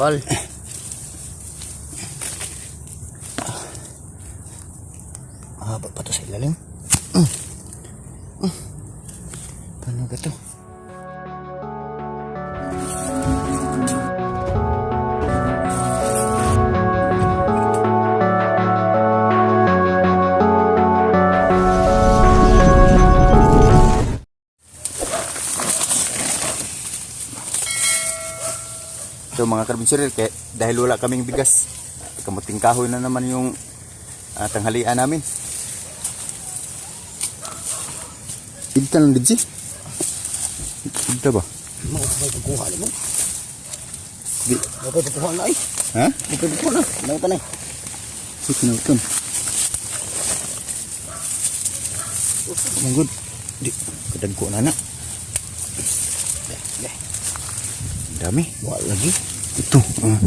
Pal. Mahaba pa to sa ilalim. Paano ba to? So mga karbinsyeril, kaya dahil wala kaming bigas, kamuting kahoy na naman yung ah, tanghalian namin. Ibta lang din si. Ibta ba? Mau pa kuha mo. Di. Mau pa kuha na ay. Ha? Mau pa kuha na. Mau ta na. So, kinautan. Manggod. Di. Kadang ko na na. Dami. Wala lagi. Ito. ah.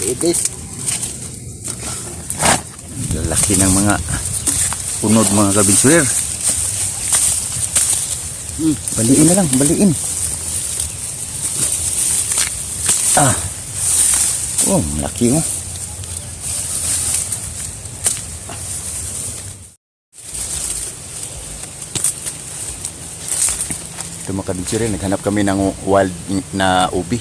Liit, guys. Lalaki ng mga punod mga kabinsurer. Hmm. Baliin na lang, baliin. Ah. Oh, malaki oh. Mga kabinsurer, naghanap kami ng wild na ubi.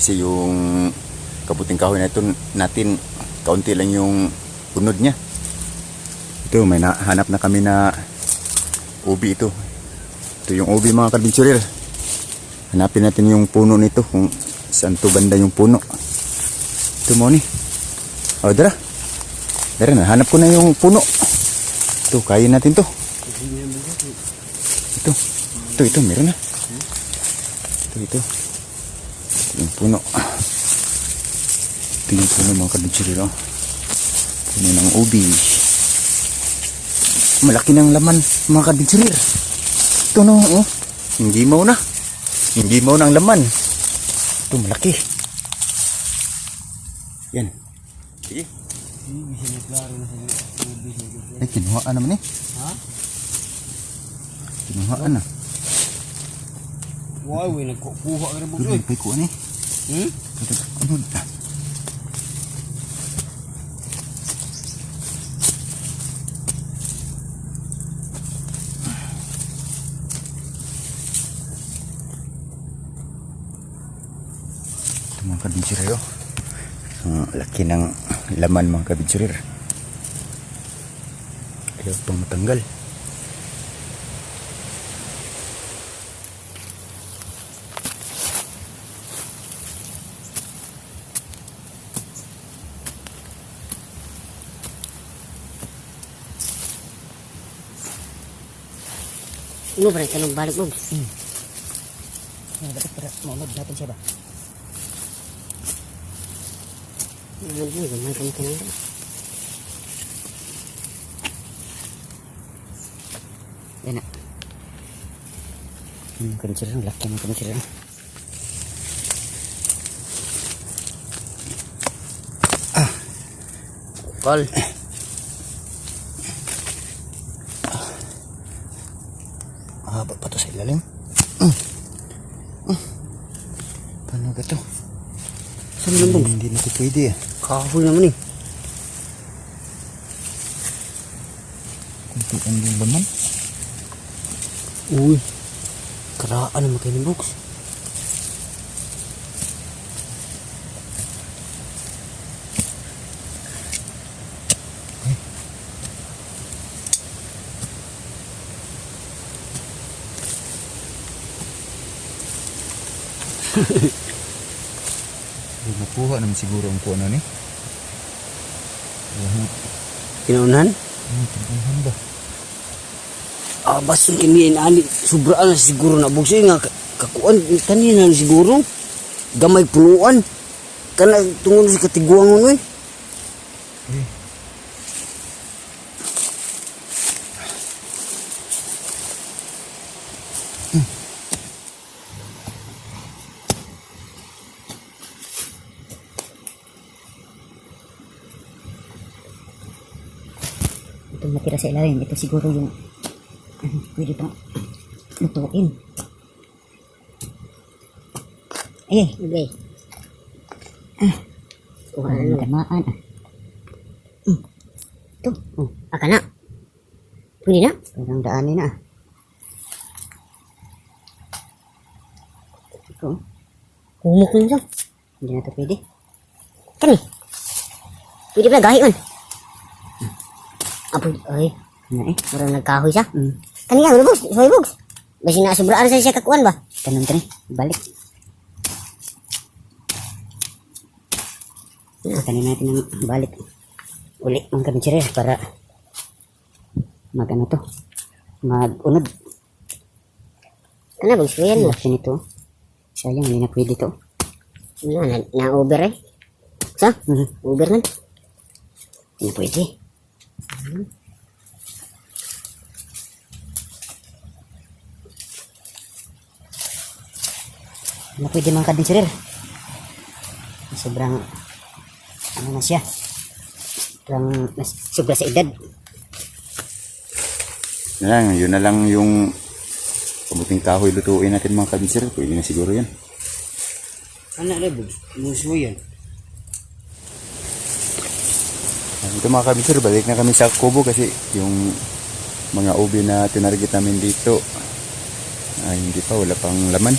Kasi yung kabuting kahoy na ito natin, kaunti lang yung punod niya. Ito, may nahanap na kami na ubi ito. Ito yung ubi mga kabinsurer. Hanapin natin yung puno nito kung saan to banda yung puno. Ito mo ni. O, dara. Dara na, hanap ko na yung puno. Ito, kaya natin to. Ito. Ito, ito, meron na. Ito, ito. Ito yung puno. Ito yung puno mga. Oh. Puno ng ubi. Malaki ng laman mga kabinsurer. Ito no, oh. Hindi mo na. Hindi mo na ang laman. Ito malaki. Yan. Sige. Ay, kinuhaan naman eh. Ha? Kinuhaan na. Why we nagkukuha ka na mo. Pero may pikuan eh. Hmm? Ito mga kabinsurer oh. Ang laki ng laman mga kabinsurer. Ayaw pang matanggal. Ano ba rin tanong balik mo? Hmm. Ano dapat para maunod natin siya ba? Ano ba rin? Gamay kami tanong. Yan na. Yung kabinsurer, ang laki ng kabinsurer. Pal. Mahaba pa to sa ilalim. Mm. Mm. Paano ba to? Saan lang bang? Hindi na to pwede eh. Kahoy naman eh. Kuntuan yung laman. Uy. Karaan naman kayo ni Box. Hindi makuha naman siguro ang kuha na ni. Kinaunan? Ano, tingnan ba? Ah, basta kini ani sobra na siguro na bugsi nga ka- kakuan kanina na siguro. Gamay punuan. Kana tungod sa katiguang mo eh. Natira sa ilalim. Ito siguro yung ano, pwede pang lutuin. Ay, okay. Ah. Kuha na ng tamaan. Ah. Hmm. Ito. Oh, aka na. Pwede na. Parang daanin na. Ito. Humok na siya. Hindi na ito pwede. Kani. Pwede pala gahi. Apo, ay. Ano eh? Parang nagkahoy siya. Mm. Kani ka, bugs. Hoy, bugs. Basi na sobraan sa siya kakuan ba? Tanong tani. Balik. Ah, kanin natin ang balik. Uli ang kaminsire para mag ano to. Mag-unod. Ano, bugs ko yan mo? Action ito. Sayang, hindi na pwede to. Ano, na, na-over eh. Sa? Over man. Hindi na pwede. Hindi na pwede mga kadinsirir. Sobrang, ano na siya. Sobrang, sobra sa edad. Yan lang, yun na lang yung kamuting kahoy lutuin natin mga kabisir. Pwede na siguro yan. Anak na bugs. Musuh yan. Ito mga kabisir, balik na kami sa kubo kasi yung mga ubi na tinarget namin dito ay hindi pa, wala pang laman.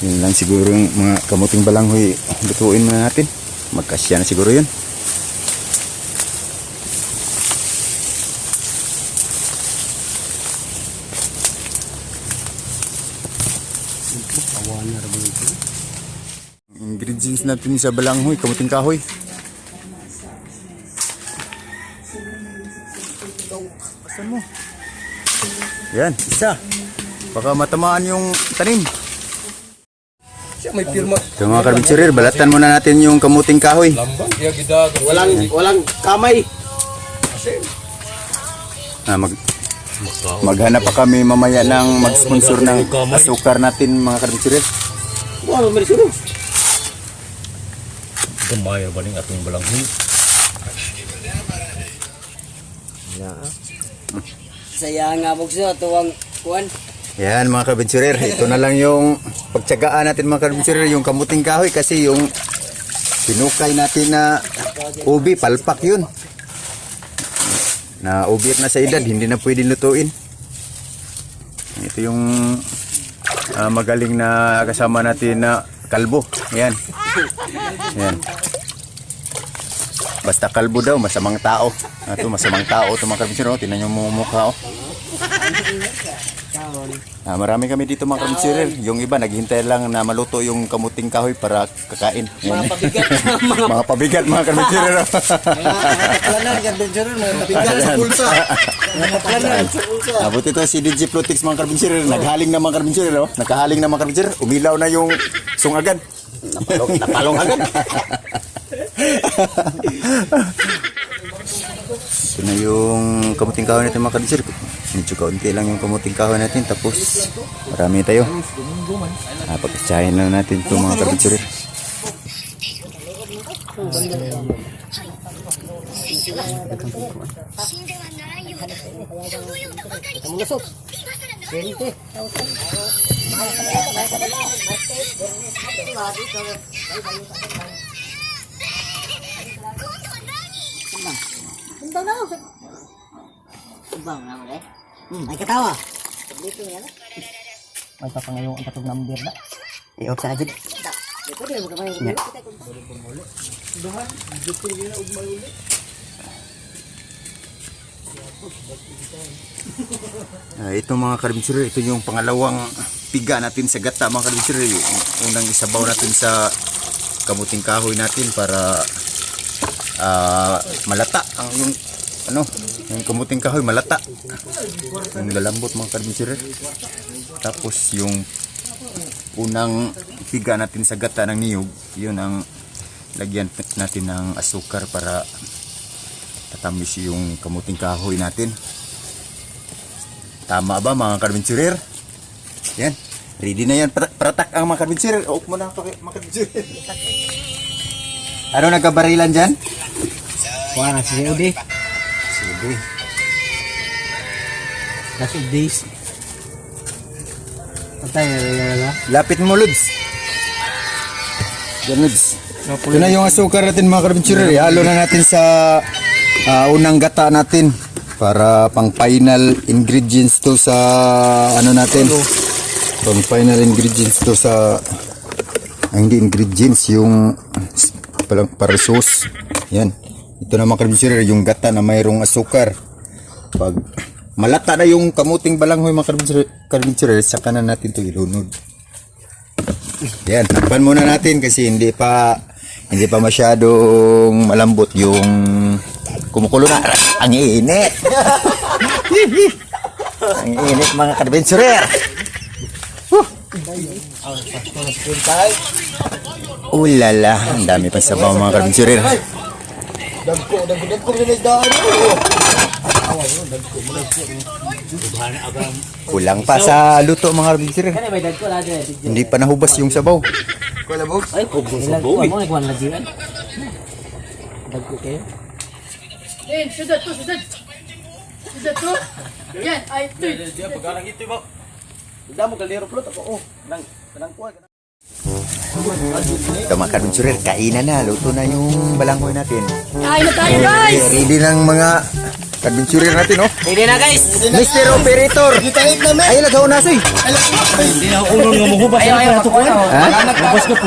Yun lang siguro yung mga kamuting balanghoy lutuin muna natin. Magkasya na siguro yun. Na. Ingredients natin sa balanghoy, kamuting kahoy. Yan, isa. Baka matamaan yung tanim. Siya may pirma. Ito mga karbitsurir, balatan muna natin yung kamuting kahoy. Lambang, kaya gidago. Walang, walang kamay. Ah, mag maghanap pa kami mamaya ng mag-sponsor ng asukar natin mga karbitsurir. Wala, may sunod. Gamaya ba ning atong balanghoy? Saya nga bugs na. Tuwang kuan. Yan mga karbitsurir, ito na lang yung pagtsagaan natin mga karbitsurir, yung kamuting kahoy kasi yung pinukay natin na ubi, palpak yun. Na ubir na sa edad, hindi na pwedeng lutuin. Ito yung ah, magaling na kasama natin na kalbo. Yan. Yan. Basta kalbo daw, masamang tao. Ito, masamang tao ito mga karbitsurir. oh. Tingnan yung mga mukha. Oh. Ah, marami kami dito mga kamutsirer. Yung iba naghihintay lang na maluto yung kamuting kahoy para kakain. Mga pabigat. mga pabigat mga kamutsirer. Kaplanan, adventure, mga kapigan sa pulsa. Mga kaplanan sa pulsa. Ah, buti to si DJ Plutix mga kamutsirer. Naghaling na mga kamutsirer. Oh. Nakahaling na mga kamutsirer. Umilaw na yung sungagan. Napalong, napalong agad. Ito na yung kamuting kahoy natin mga kamutsirer. Medyo kaunti lang yung kamuting kahoy natin. Tapos marami tayo. Ah, pagkatsahin lang natin ito mga kamutsirer. Ibang na mo eh. Hmm, ay katawa. May papangayong ang katong number na. I-off sa agad. Ah, ito mga karbinsuri, ito yung pangalawang piga natin sa gata mga karbinsuri. Unang isabaw natin sa kamuting kahoy natin para ah, malata ang yung ano, yung kamuting kahoy malata. Yung lalambot mga karbinsuri. Tapos yung unang piga natin sa gata ng niyog, yun ang lagyan natin ng asukar para tatamis yung kamuting kahoy natin. Tama ba mga karbinsurer? Yan. Ready na yan. Pra- Pratak ang mga karbinsurer. Oop mo na mga karbinsurer. ano nagkabarilan dyan? Wala na si Udi. Okay. Last of days. Patay na rin na. Lapit mo, Lods. Yan, Lods. Ito na yung asukar natin mga karabinsyuri. Halo na natin sa ah, unang gata natin para pang final ingredients to sa ano natin. Pang final ingredients to sa ah, hindi ingredients yung palang para sauce. Yan. Ito na mga karabinsyuri yung gata na mayroong asukar. Pag malata na yung kamuting balanghoy mga karabinsyuri saka na natin to ilunod. Yan, takpan muna natin kasi hindi pa hindi pa masyadong malambot yung kumukulo na. Ang init. Ang init mga kadventurer. Ulala, ang dami pa sabaw mga kadventurer. Kulang pa sa luto mga kadventurer. Kaya may dagko natin eh. Hindi pa nahubas yung sabaw. Ay, ubos sa buwi. Mo nagwan na diyan. Dagko kayo. Eh, sudah tu, sudah. Sudah tu. Yan, ay, tu. Ito mga kadventurer, kainan na. Luto na yung balanghoy natin. Kain na tayo, guys! Ready ng mga kadventurer natin, oh. Ready na guys. Mr. Operator! Ay, lagaw na soy! Ayaw, ayaw, matukuan. Ha? Tapos ka po.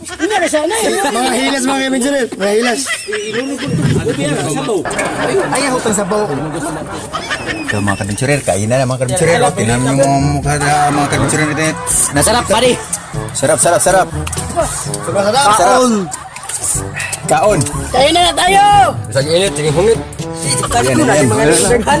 Ini ada sana ya. Ayaw utang sabaw. Ito mga kadventurer, kainan na mga kadventurer. Tinan mo yung mga mukha na mga kadventurer natin. Nasarap pare. Sarap, sarap, sarap. Kaon. Kaon. Kain na tayo! Isang init, sige hungit. Yan, yan.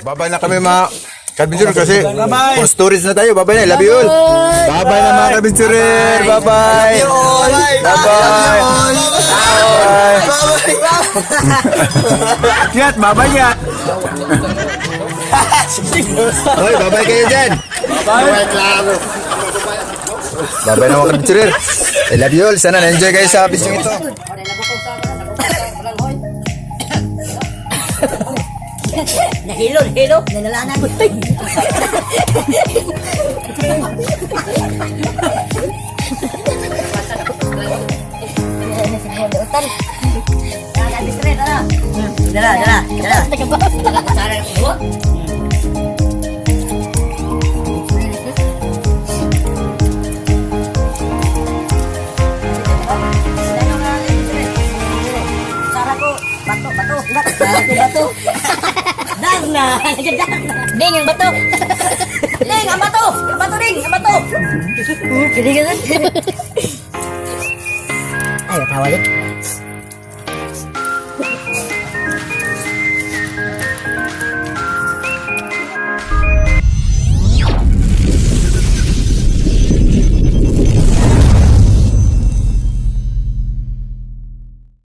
Babay na kami mga kadventurer kasi for stories na tayo. Babay na, love you all. Babay na mga kadventurer. Babay. Babay. Babay. Yat, babay yat. Hoy, babay kayo dyan. Babay. Babay na mga kadventurer. I love you all. Sana na-enjoy kayo sa video ito. Nahilo, nahilo. Nanalanan ko. Dala, dala, dala. Cara ko. Cara na. Ding ang bato. Ding ang bato. Ang bato ding, ang bato. Kini ka Ayo tawa deh.